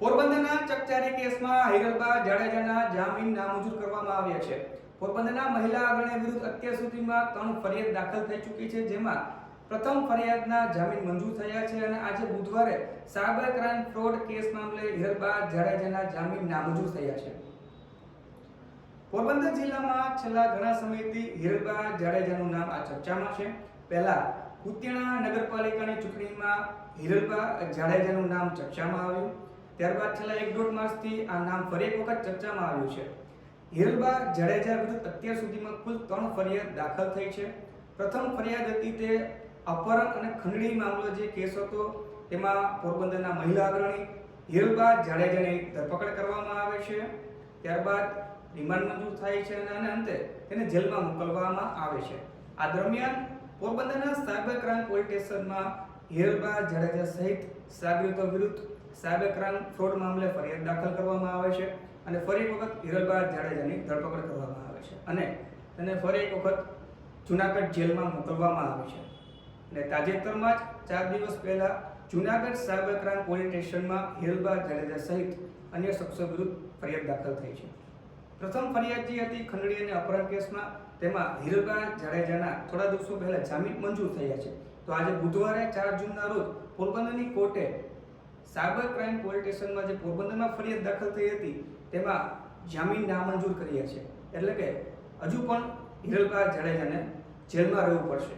પોરબંદરના ચકચારી કેસમાં હિરલબા જાડેજાના જામીન નામંજૂર કરવામાં આવ્યા છે. પોરબંદરના મહિલા અગ્રણી વિરુદ્ધ અત્યાર સુધીમાં ત્રણ ફરિયાદ દાખલ થઈ ચૂકી છે, જેમાં પ્રથમ ફરિયાદના જામીન મંજૂર થયા છે અને આજે બુધવારે સાયબર ક્રાઇમ ફ્રોડ કેસ મામલે હિરલબા જાડેજાના જામીન નામંજૂર થયા છે. પોરબંદર જિલ્લામાં છેલ્લા ઘણા સમયથી હિરલબા જાડેજાનું નામ આ ચર્ચામાં છે. પહેલા કુતિયાણા નગરપાલિકાની ચૂંટણીમાં હિરલબા જાડેજાનું નામ ચર્ચામાં આવ્યું. ત્યારબાદ છેલ્લા એક દોઢ માસથી આ નામ ફરી એક વખત ચર્ચામાં આવ્યું છે. હિરલબા જાડેજા વિરુદ્ધ અત્યાર સુધીમાં કુલ ત્રણ ફરિયાદ દાખલ થઈ છે. પ્રથમ ફરિયાદ હતી તે અપહરણ અને ખંડણી મામલો જે કેસ હતો, તેમાં પોરબંદરના મહિલા અગ્રણી હિરલબા જાડેજાની ધરપકડ કરવામાં આવે છે. ત્યારબાદ રિમાન્ડ મંજૂર થાય છે અને અંતે તેને જેલમાં મોકલવામાં આવે છે. આ દરમિયાન પોરબંદરના સાયબર ક્રાઇમ પોલીસ સ્ટેશનમાં હિરલબા જાડેજા સહિત સાગરીતો વિરુદ્ધ સાયબર ક્રાઇમ ફ્રોડ મામલે ફરિયાદ દાખલ કરવામાં આવે છે અને ફરી એક વખત હિરલબા જાડેજાની ધરપકડ કરવામાં આવે છે અને તેને ફરી એક વખત જુનાગઢ જેલમાં મોકલવામાં આવે છે. અને તાજેતરમાં જ ચાર દિવસ પહેલાં જુનાગઢ સાયબર ક્રાઇમ પોલીસ સ્ટેશનમાં હિરલબા જાડેજા સહિત અન્ય શખ્સો વિરુદ્ધ ફરિયાદ દાખલ થઈ છે. પ્રથમ ફરિયાદ જે હતી ખંડણી અને અપહરણ કેસમાં, તેમાં હિરલબા જાડેજાના થોડા દિવસો પહેલાં જામીન મંજૂર થયા છે. તો આજે બુધવારે ચાર જૂનના રોજ પોરબંદરની કોર્ટે સાયબર ક્રાઇમ પોલીસ સ્ટેશનમાં જે પોરબંદરમાં ફરિયાદ દાખલ થઈ હતી, તેમાં જામીન નામંજૂર કર્યા છે. એટલે કે હજુ પણ હિરલબા જાડેજાને જેલમાં રહેવું પડશે.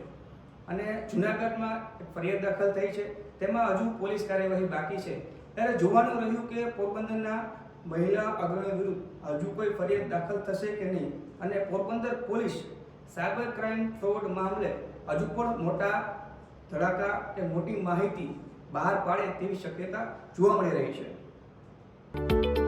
અને જુનાગઢમાં ફરિયાદ દાખલ થઈ છે. તેમાં હજુ પોલીસ કાર્યવાહી બાકી છે. ત્યારે જોવાનું રહ્યું કે પોરબંદરના મહિલા અગ્રણી વિરુદ્ધ હજુ કોઈ ફરિયાદ દાખલ થશે કે નહીં. અને Porbandar police cyber crime fraud મામલે હજુ પણ મોટા ધડાકા કે મોટી માહિતી બહાર પાડે તેવી શક્યતા જોવા મળી રહી છે.